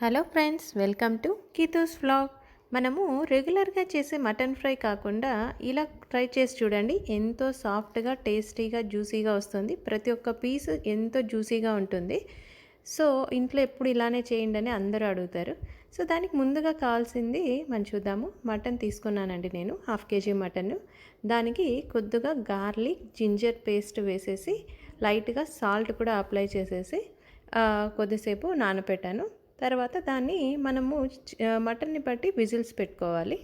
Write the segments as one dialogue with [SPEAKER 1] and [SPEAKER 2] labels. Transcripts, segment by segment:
[SPEAKER 1] Hello friends welcome to Keethu's vlog. మనము రెగ్యులర్గా చేసే మటన్ ఫ్రై కాకుండా ఇలా ట్రై చేసి చూడండి. ఎంతో సాఫ్ట్గా టేస్టీగా జ్యూసీగా వస్తుంది. ప్రతి ఒక్క పీస్ ఎంతో జ్యూసీగా ఉంటుంది. సో ఇంట్లో ఎప్పుడు ఇలానే చేయండి అని అందరూ అడుగుతారు. సో దానికి ముందుగా కావాల్సింది మనం చూద్దాము. మటన్ తీసుకున్నానండి నేను హాఫ్ కేజీ మటన్. దానికి కొద్దిగా గార్లిక్ జింజర్ పేస్ట్ వేసేసి లైట్గా సాల్ట్ కూడా అప్లై చేసేసి కొద్దిసేపు నానపెట్టాను. తర్వాత దాన్ని మనము మటన్ని బట్టి విజిల్స్ పెట్టుకోవాలి.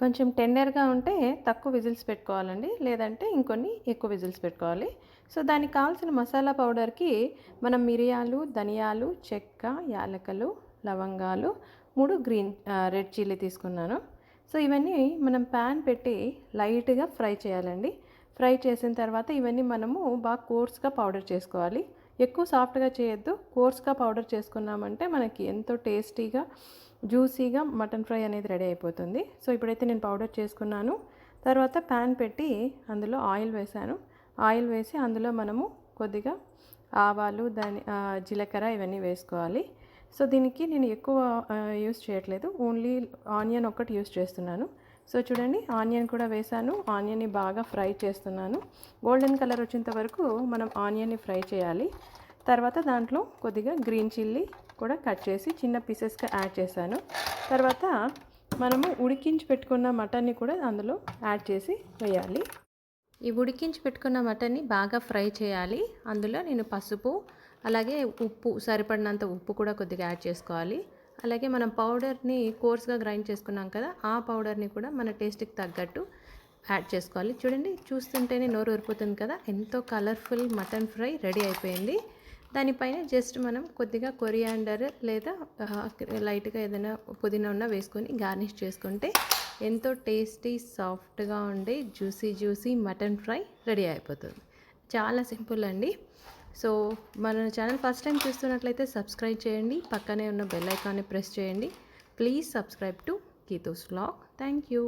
[SPEAKER 1] కొంచెం టెండర్గా ఉంటే తక్కువ విజిల్స్ పెట్టుకోవాలండి లేదంటే ఇంకొన్ని ఎక్కువ విజిల్స్ పెట్టుకోవాలి. సో దానికి కావాల్సిన మసాలా పౌడర్కి మనం మిరియాలు ధనియాలు చెక్క యాలకలు లవంగాలు మూడు గ్రీన్ రెడ్ చిల్లీ తీసుకున్నాను. సో ఇవన్నీ మనం ప్యాన్ పెట్టి లైట్గా ఫ్రై చేయాలండి. ఫ్రై చేసిన తర్వాత ఇవన్నీ మనము బాగా కోర్స్గా పౌడర్ చేసుకోవాలి. ఎక్కువ సాఫ్ట్గా చేయొద్దు. కోర్స్గా పౌడర్ చేసుకున్నామంటే మనకి ఎంతో టేస్టీగా జ్యూసీగా మటన్ ఫ్రై అనేది రెడీ అయిపోతుంది. సో ఇప్పుడైతే నేను పౌడర్ చేసుకున్నాను. తర్వాత ప్యాన్ పెట్టి అందులో ఆయిల్ వేసాను ఆయిల్ వేసి అందులో మనము కొద్దిగా ఆవాలు దాని జీలకర్ర ఇవన్నీ వేసుకోవాలి. సో దీనికి నేను ఎక్కువ యూస్ చేయట్లేదు. ఓన్లీ ఆనియన్ ఒక్కటి యూస్ చేస్తున్నాను. సో చూడండి ఆనియన్ కూడా వేసాను. ఆనియన్ని బాగా ఫ్రై చేస్తున్నాను. గోల్డెన్ కలర్ వచ్చేంత వరకు మనం ఆనియన్ని ఫ్రై చేయాలి. తర్వాత దాంట్లో కొద్దిగా గ్రీన్ చిల్లీ కూడా కట్ చేసి చిన్న పీసెస్గా యాడ్ చేశాను. తర్వాత మనము ఉడికించి పెట్టుకున్న మటన్ని కూడా అందులో యాడ్ చేసి వేయాలి. ఈ ఉడికించి పెట్టుకున్న మటన్ని బాగా ఫ్రై చేయాలి. అందులో నేను పసుపు అలాగే ఉప్పు సరిపడినంత ఉప్పు కూడా కొద్దిగా యాడ్ చేసుకోవాలి. అలాగే మనం పౌడర్ని కోర్స్గా గ్రైండ్ చేసుకున్నాం కదా ఆ పౌడర్ని కూడా మన టేస్ట్కి తగ్గట్టు యాడ్ చేసుకోవాలి. చూడండి చూస్తుంటేనే నోరు ఊరిపోతుంది కదా. ఎంతో కలర్ఫుల్ మటన్ ఫ్రై రెడీ అయిపోయింది. దానిపైన జస్ట్ మనం కొద్దిగా కొరియాండర్ లేదా లైట్గా ఏదైనా పుదీనా ఉన్న వేసుకొని గార్నిష్ చేసుకుంటే ఎంతో టేస్టీ సాఫ్ట్గా ఉండే juicy juicy mutton fry ready అయిపోతుంది. చాలా సింపుల్ అండి. సో మన ఛానల్ ఫస్ట్ టైం చూస్తున్నట్లయితే సబ్స్క్రైబ్ చేయండి పక్కనే ఉన్న బెల్ ఐకాన్ని ప్రెస్ చేయండి. Please subscribe to Geethu's vlog. Thank you.